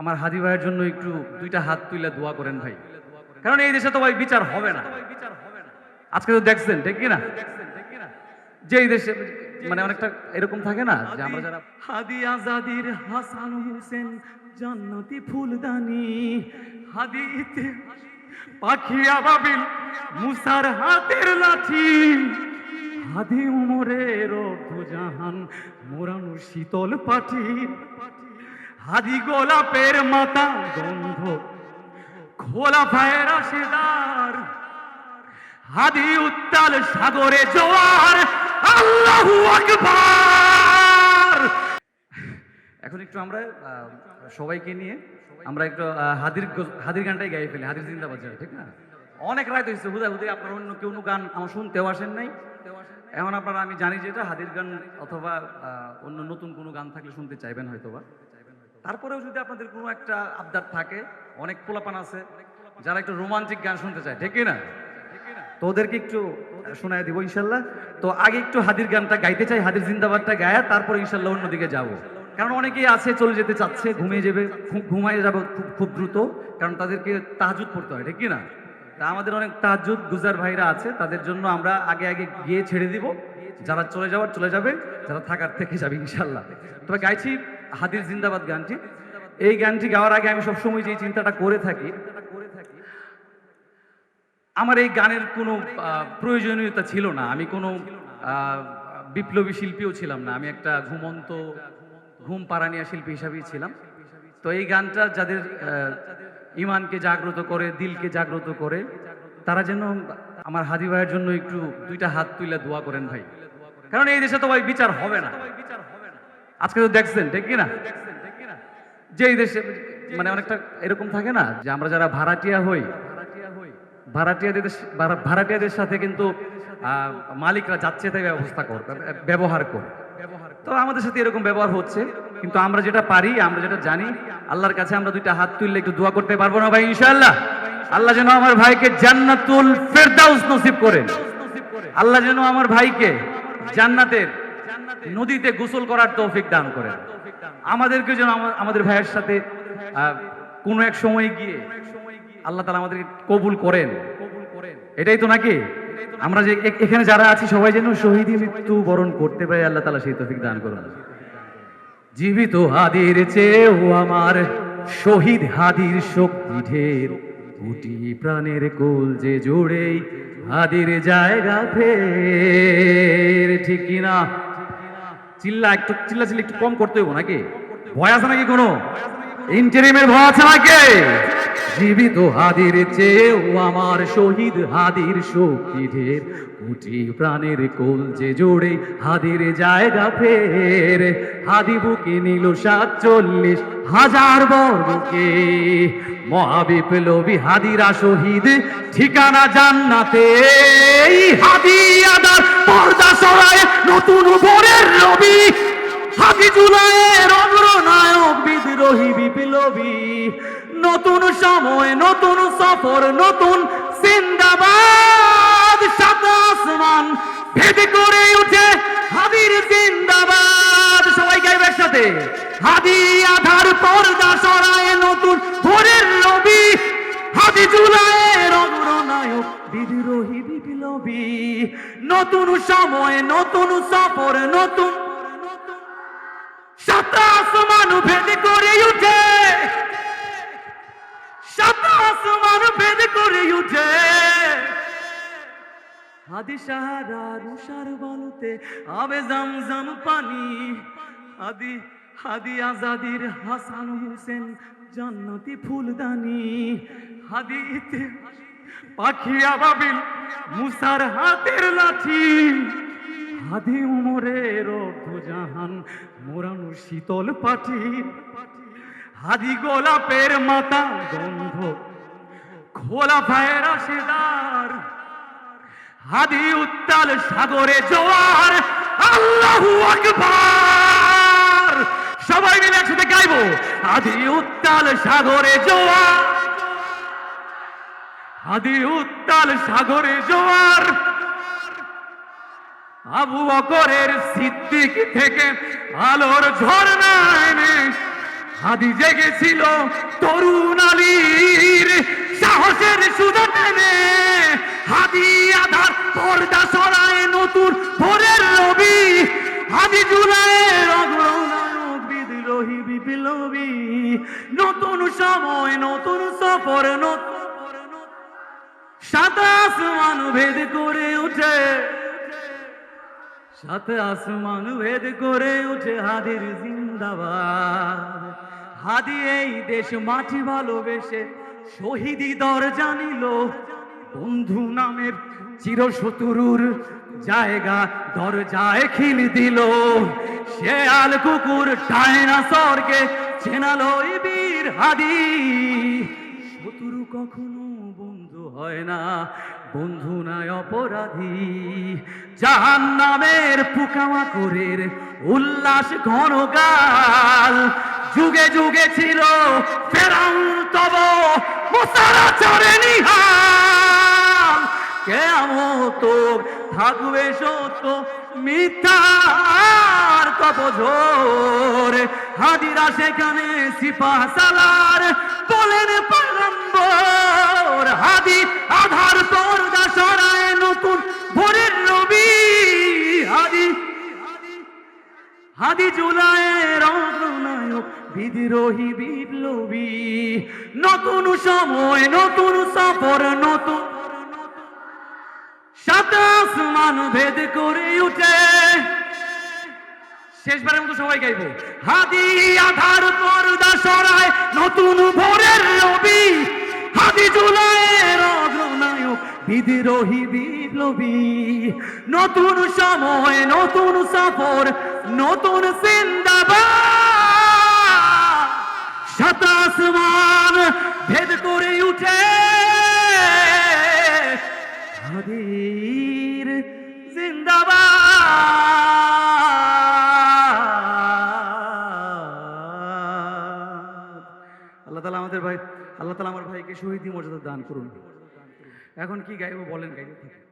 আমার হাদি ভাইয়ের জন্য একটু দুইটা হাত তুলে দোয়া করেন ভাই। কারণ এই দেশে তো ভাই বিচার হবে না। আজকে তো দেখছেন, ঠিক না যে এই দেশে মানে অনেকটা এরকম থাকে না, যে আমরা যারা হাদি আজাদির হাসান হোসেন, জান্নাতি ফুলদানি হাদি ইতে পাখি আবাবিল মুসার হাতের লাঠি, হাদি উমরের অর্ধজাহান, মোরানো শীতল পাঠি। হাদি গোলাপের মাথা গন্ধ, খোলা ভাইয়ের আশেদার। হাদি উত্তাল সাগরে জোয়ার, আল্লাহু আকবার। এখন একটু আমরা সবাইকে নিয়ে আমরা একটু হাদির হাদির গানটাই গাইয়ে ফেলি, হাদির জিন্দাবাদ যাই ঠিক না? অনেক রাত হয়েছে, হুদা হুদে আপনার অন্য কেউ গান আমার শুনতেও আসেন নাই। এখন আপনারা, আমি জানি যেটা হাদির গান অথবা অন্য নতুন কোনো গান থাকলে শুনতে চাইবেন হয়তোবা। তারপরেও যদি আপনাদের কোনো একটা আবদার থাকে, অনেক পোলাপান আছে, যারা একটু রোমান্টিক গান শুনতে চায়, ঠিক না তো ওদেরকে একটু শোনায় দিব ইনশাল্লাহ। তো আগে একটু হাদির গানটা গাইতে চাই, হাদির জিন্দাবাদটা গায়া, তারপর ইনশাল্লাহ অন্যদিকে যাব। কারণ অনেকেই আছে, চলে যেতে চাচ্ছে, ঘুমিয়ে যাবে ঘু- ঘুমায় যাবে খুব খুব দ্রুত, কারণ তাদেরকে তাহাজুদ পড়তে হয়, ঠিক না তা আমাদের অনেক তাহাজুদ গুজার ভাইরা আছে, তাদের জন্য আমরা আগে আগে গিয়ে ছেড়ে দিব। যারা চলে যাওয়ার, চলে যাবে, যারা থাকার থেকে যাবে ইনশাল্লাহ। তবে গাইছি হাদির জিন্দাবাদ গানটি। এই গানটি গাওয়ার আগে আমি সবসময় যে চিন্তাটা করে থাকি, আমার এই গানের কোনো প্রয়োজনীয়তা ছিল না। আমি কোনো বিপ্লবী শিল্পীও ছিলাম না। আমি একটা ঘুমন্ত ঘুম পারানিয়া শিল্পী হিসাবেই ছিলাম। তো এই গানটা যাদের ইমানকে জাগ্রত করে, দিলকে জাগ্রত করে, তারা যেন আমার হাদি ভাইয়ের জন্য একটু দুইটা হাত তুলে দোয়া করেন ভাই। কারণ এই দেশে তো ভাই বিচার হবে না। আজকে তো দেখছেন, ঠিক কি না যে এই দেশে মানে অনেকটা এরকম থাকে না, যে আমরা যারা ভাড়াটিয়া হই, ভাড়াটিয়াদের ভাড়াটিয়াদের সাথে কিন্তু মালিকরা যাচ্ছে তাই ব্যবস্থা কর, ব্যবহার কর। তো আমাদের সাথে এরকম ব্যবহার হচ্ছে, কিন্তু আমরা যেটা পারি, আমরা যেটা জানি, আল্লাহর কাছে আমরা দুইটা হাত তুললে একটু দোয়া করতে পারব না ভাই, ইনশাআল্লাহ? আল্লাহ যেন আমার ভাইকে জান্নাতুল ফেরদাউস নসিব করেন। আল্লাহ যেন আমার ভাইকে জান্নাতের নদীতে গোসল করার তৌফিক দান করেন। আমাদেরকে যেন আমাদের ভাইয়ের সাথে কোনো এক সময় গিয়ে আল্লাহ তালা আমাদেরকে কবুল করেন। এটাই তো নাকি? আমরা যে এখানে যারা আছি সবাই যেন শহীদী মৃত্যু বরণ করতে পারে আল্লাহ তালা সেই তৌফিক দান করুন। জীবিত হাদির চেয়েও আমার শহীদ হাদির শক্তি ঢের কোটি প্রাণের কোল যে জোড়েই হাদির জায়গা ফের ঠিক কিনা? চিল্লা একটু, চিল্লা চিল্লা একটু কম করতে হইব নাকি? ভয় আছে নাকি কোনো? ইন্টারিমের ভয় আছে নাকি? জীবিত হাদির চেয়েও আমার শহীদ হাদির শক্তি ঢের কোটি প্রাণের কোল যে জোড়ে হাদির জায়গা ফের। হাদি বুকে নিল সাতচল্লিশ হাজার বর্গকে মহাবিপ্লবী হাদিরা শহীদ, ঠিকানা জান্নাতে। হাদি আদার পর্দা সরায় নতুন ভোরের রবি। হাদি জুলাইয়ের অগ্রনায়ক বিদ্রোহী বিপ্লবী। নতুন সময়, নতুন সফর, নতুন জিন্দাবাদ, সাত আসমান ভেদ করে উঠে হাদির জিন্দাবাদ। সবাই গাইবে একসাথে। হাদি আধার পর্দা সরায় নতুন ভোরের রবি হাদি জুলাইয়ের অগ্রনায়ক বিদ্রোহী বিপ্লবী। নতুন সময়, নতুন সফর, নতুন সাত আসমান ভেদ করে উঠে আসমান ভেদ করে উঠে। হাদি সাহারা রুষার বালুতে আবে জমজম পানি। হাদি হাদি আজাদির হাসান হোসেন জান্নাতি ফুলদানি। হাদি ইতে পাখি আবাবিল মুসার হাতের লাঠি। হাদি উমরের অর্ধজাহান মোরানো শীতল পাঠি। হাদি গোলাপের মাথা, গন্ধ। খোলা ভাইয়ের আশেদার হাদি উত্তাল সাগরে জোয়ার। আল্লাহু আকবার। সবাই মিলে একসাথে গাইবো। হাদি উত্তাল সাগরে জোয়ার। হাদি উত্তাল সাগরে জোয়ার। আবু বকরের সিদ্দিক থেকে আলোর ঝর্ণা এনে হাদি জেগেছিল তরুণ আলীর সাহসের সুদা টেনে হাদি আধার পর্দা সরায় নতুন ভোরের রবি। হাদি জুলাইয়ের অগ্রনায়ক, বিদ্রোহী, বিপ্লবী। নতুন সময়, নতুন সফর, নতুন সাত আসমান ভেদ করে উঠে। সাত আসমান করে উঠে হাদির জিন্দাবাদ। হাদি এই দেশ মাটি ভালোবেসে শহীদি দর জানিল বন্ধু নামের চিরশত্রুর জায়গা দরজায় খিল দিল। শেয়াল কুকুর ডাইনাসরকে চেনালো বীর হাদি। শত্রু কখনো বন্ধু হয় না, বন্ধু নয় অপরাধী। জাহান নামের পোকামাকড়ের উল্লাস ঘনগাল যুগে যুগে ছিল ফেরাউন তব মুসারা চরে নিহাল কেমত থাকবে সত্য মিথ্যার কপঝোর হাজিরা সেখানে সিপা সালার বলেন পয়গম্বর হাদি আধার পর্দা সরায় নতুন ভোরের নবী হাদি হাদি জুলাইয়ের অগ্রনায়ক বিদ্রোহী বিপ্লবী। নতুন সময়, নতুন সফর, নতুন ভেদ করে উঠে। মতো সবাই গাইবো। হাদি আধার পর্দা সরায় নতুন ভোরের রবি। হাদি জুলাইয়ের অগ্রনায়ক, বিদ্রোহী বিপ্লবী। নতুন সময়, নতুন সফর, নতুন সিন্দাবাদ ভাইকে শহীদ মর্যাদা দান করুন। এখন কি গাইবো বলেন গাইতে থাকুন।